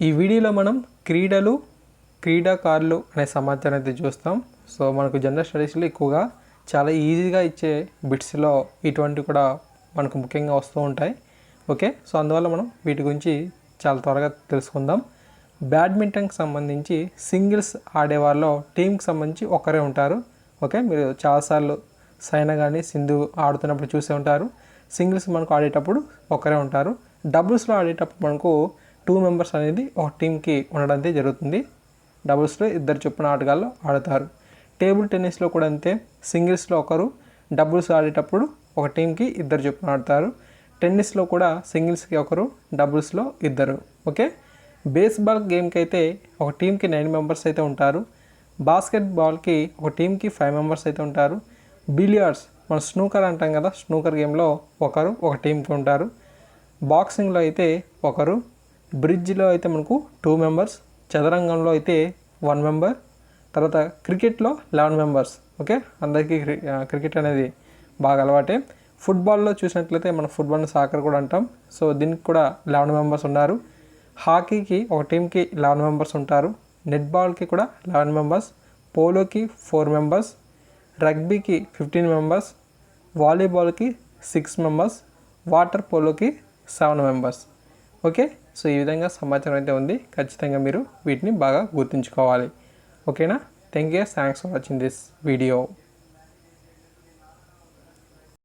ఈ వీడియోలో మనం క్రీడలు క్రీడాకారులు అనే సమాచారం అయితే చూస్తాం. సో మనకు జనరల్ స్టడీస్లో ఎక్కువగా చాలా ఈజీగా ఇచ్చే బిట్స్లో ఇటువంటివి కూడా మనకు ముఖ్యంగా వస్తూ ఉంటాయి. ఓకే? సో అందువల్ల మనం వీటి గురించి చాలా త్వరగా తెలుసుకుందాం. బ్యాడ్మింటన్కి సంబంధించి సింగిల్స్ ఆడేవాళ్ళలో టీంకి సంబంధించి ఒకరే ఉంటారు. ఓకే? మీరు చాలాసార్లు సైనా కానీ సింధు ఆడుతున్నప్పుడు చూసే ఉంటారు. సింగిల్స్ మనకు ఆడేటప్పుడు ఒకరే ఉంటారు. డబుల్స్లో ఆడేటప్పుడు మనకు టూ మెంబర్స్ అనేది ఒక టీంకి ఉండడం అయితే జరుగుతుంది. డబుల్స్లో ఇద్దరు చొప్పున ఆటగాళ్ళు ఆడతారు. టేబుల్ టెన్నిస్లో కూడా అంతే. సింగిల్స్లో ఒకరు డబుల్స్ ఆడేటప్పుడు ఒక టీంకి ఇద్దరు చొప్పున ఆడతారు. టెన్నిస్లో కూడా సింగిల్స్కి ఒకరు డబుల్స్లో ఇద్దరు. ఓకే? బేస్బాల్ గేమ్కి అయితే ఒక టీంకి నైన్ మెంబర్స్ అయితే ఉంటారు. బాస్కెట్బాల్కి ఒక టీంకి ఫైవ్ మెంబర్స్ అయితే ఉంటారు. బిలియర్డ్స్ మన స్నూకర్ అంటాం కదా స్నూకర్ గేమ్లో ఒకరు ఒక టీంకి ఉంటారు. బాక్సింగ్లో అయితే ఒకరు బ్రిడ్జ్లో అయితే మనకు టూ మెంబర్స్ చదరంగంలో అయితే వన్ మెంబర్ తర్వాత క్రికెట్లో లెవెన్ మెంబర్స్. ఓకే? అందరికీ క్రికెట్ అనేది బాగా అలవాటే. ఫుట్బాల్లో చూసినట్లయితే మన ఫుట్బాల్ని సాకర్ కూడా అంటాం. సో దీనికి కూడా లెవెన్ మెంబర్స్ ఉన్నారు. హాకీకి ఒక టీంకి లెవెన్ మెంబర్స్ ఉంటారు. నెట్బాల్కి కూడా లెవెన్ మెంబర్స్. పోలోకి ఫోర్ మెంబర్స్. రగ్బీకి ఫిఫ్టీన్ మెంబర్స్. వాలీబాల్కి సిక్స్ మెంబర్స్. వాటర్ పోలోకి సెవెన్ మెంబర్స్. ఓకే? సో ఈ విధంగా సమాచారం అయితే ఉంది. ఖచ్చితంగా మీరు వీటిని బాగా గుర్తుంచుకోవాలి. ఓకేనా? Thank you thanks for watching this video